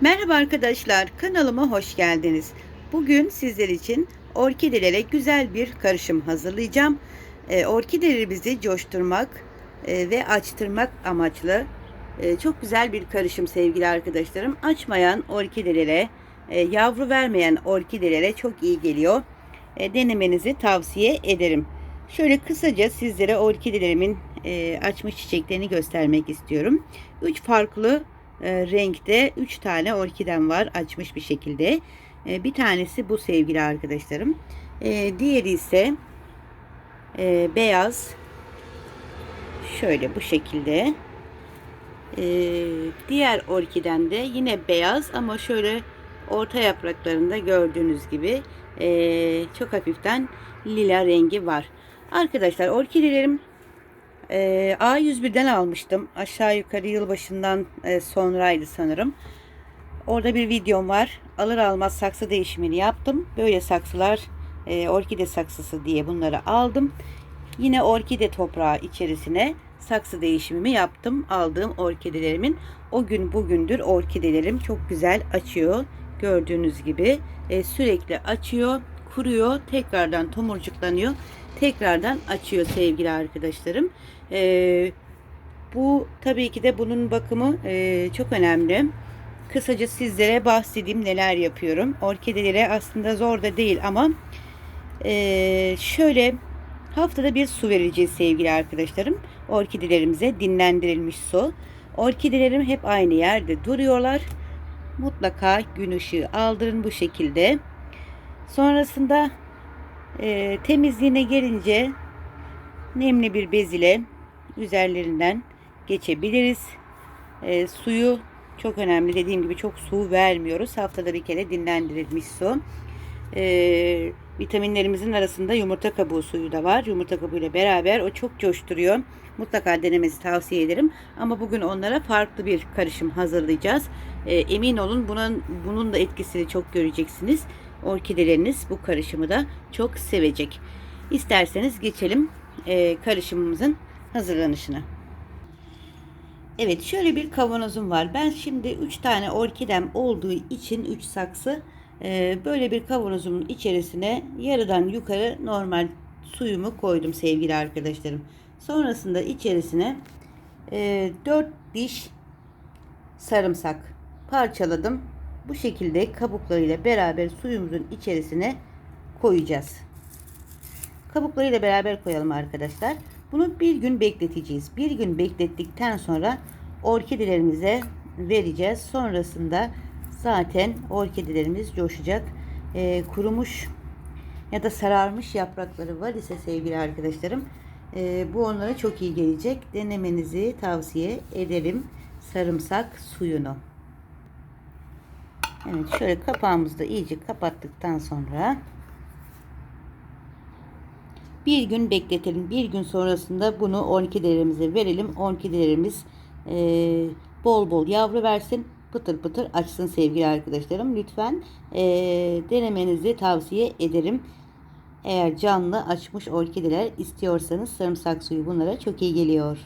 Merhaba arkadaşlar, kanalıma hoş geldiniz. Bugün sizler için orkidelere güzel bir karışım hazırlayacağım. Ee, orkidelerimizi coşturmak e, ve açtırmak amaçlı e, çok güzel bir karışım sevgili arkadaşlarım. Açmayan orkidelere, e, yavru vermeyen orkidelere çok iyi geliyor. E, denemenizi tavsiye ederim. Şöyle kısaca sizlere orkidelerimin e, açmış çiçeklerini göstermek istiyorum. 3 farklı e, renkte 3 tane orkidem var açmış bir şekilde. E, bir tanesi bu sevgili arkadaşlarım. E, diğeri ise e, beyaz. Şöyle bu şekilde. Diğer orkidem de yine beyaz ama şöyle orta yapraklarında gördüğünüz gibi çok hafiften lila rengi var. Arkadaşlar orkidelerim e, A101'den almıştım. Aşağı yukarı yılbaşından e, sonraydı sanırım. Orada bir videom var. Alır almaz saksı değişimini yaptım. Böyle saksılar e, orkide saksısı diye bunları aldım. Yine orkide toprağı içerisine saksı değişimimi yaptım. Aldığım orkidelerimin o gün bugündür orkidelerim çok güzel açıyor. Gördüğünüz gibi e, sürekli açıyor, kuruyor, tekrardan tomurcuklanıyor, tekrardan açıyor sevgili arkadaşlarım. E, bu tabii ki de bunun bakımı e, çok önemli. Kısaca sizlere bahsedeyim neler yapıyorum. Orkidelere aslında zor da değil ama e, şöyle haftada bir su vereceğiz sevgili arkadaşlarım. Orkidelerimize dinlendirilmiş su. Orkidelerim hep aynı yerde duruyorlar. Mutlaka gün ışığı aldırın bu şekilde. Sonrasında e, temizliğine gelince nemli bir bez ile üzerlerinden geçebiliriz. E, suyu çok önemli. Dediğim gibi çok su vermiyoruz. Haftada bir kere dinlendirilmiş su. E, vitaminlerimizin arasında yumurta kabuğu suyu da var. Yumurta kabuğu ile beraber o çok coşturuyor. Mutlaka denemesi tavsiye ederim. Ama bugün onlara farklı bir karışım hazırlayacağız. E, emin olun bunun, bunun da etkisini çok göreceksiniz. Orkideleriniz bu karışımı da çok sevecek. İsterseniz geçelim e, karışımımızın hazırlanışına. Evet şöyle bir kavanozum var. Ben şimdi 3 tane orkidem olduğu için 3 saksı e, böyle bir kavanozumun içerisine yarıdan yukarı normal suyumu koydum sevgili arkadaşlarım. Sonrasında içerisine e, 4 diş sarımsak parçaladım. Bu şekilde kabuklarıyla beraber suyumuzun içerisine koyacağız. Kabuklarıyla beraber koyalım arkadaşlar. Bunu bir gün bekleteceğiz. Bir gün beklettikten sonra orkidelerimize vereceğiz. Sonrasında zaten orkidelerimiz coşacak. Ee, kurumuş ya da sararmış yaprakları var ise sevgili arkadaşlarım e, bu onlara çok iyi gelecek. Denemenizi tavsiye ederim. Sarımsak suyunu. Evet şöyle kapağımızı da iyice kapattıktan sonra bir gün bekletelim. Bir gün sonrasında bunu orkidelerimize verelim. Orkidelerimiz e, bol bol yavru versin. Pıtır pıtır açsın sevgili arkadaşlarım. Lütfen e, denemenizi tavsiye ederim. Eğer canlı açmış orkideler istiyorsanız sarımsak suyu bunlara çok iyi geliyor.